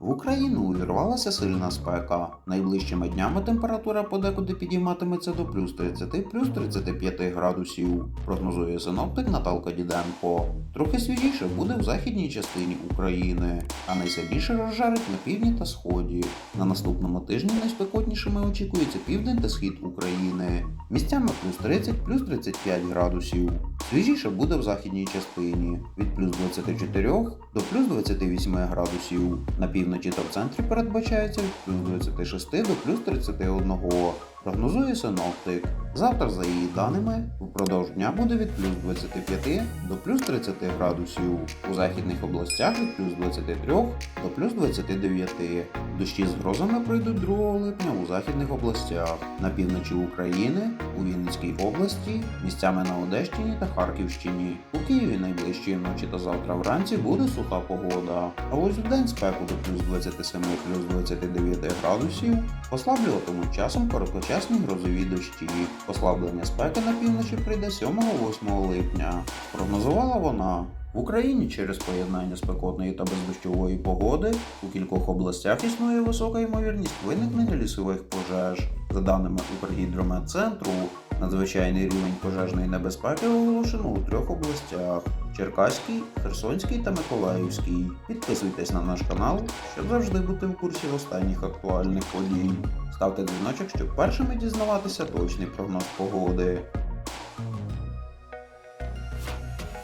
В Україну увірвалася сильна спека. Найближчими днями температура подекуди підійматиметься до плюс 30 плюс 35 градусів, прогнозує синоптик Наталка Діденко. Трохи свіжіше буде в західній частині України, а найсильніше розжарить на півдні та сході. На наступному тижні найспекотнішими очікується південь та схід України. Місцями плюс 30 плюс 35 градусів. Свіжіше буде в західній частині від плюс 24 до плюс 28 градусів. На півночі та в центрі передбачається від плюс 26 до плюс 31. Прогнозує синоптик. Завтра, за її даними, впродовж дня буде від плюс 25 до плюс 30 градусів. У західних областях від плюс 23 до плюс 29. Дощі з грозами пройдуть 2 липня у західних областях. На півночі України, у Вінницькій області, місцями на Одещині та Харківщині. У Києві найближчі вночі та завтра вранці буде суха погода. А ось у день спеку до плюс 27 плюс 29 градусів послаблюватимуть часом короткочасні грозові дощі. Послаблення спеки на півночі прийде 7-8 липня. Прогнозувала вона. В Україні через поєднання спекотної та бездощової погоди у кількох областях існує висока ймовірність виникнення лісових пожеж. За даними Укргідрометцентру, надзвичайний рівень пожежної небезпеки оголошено у трьох областях: Черкаській, Херсонській та Миколаївській. Підписуйтесь на наш канал, щоб завжди бути в курсі останніх актуальних подій. Ставте дзвіночок, щоб першими дізнаватися точний прогноз погоди.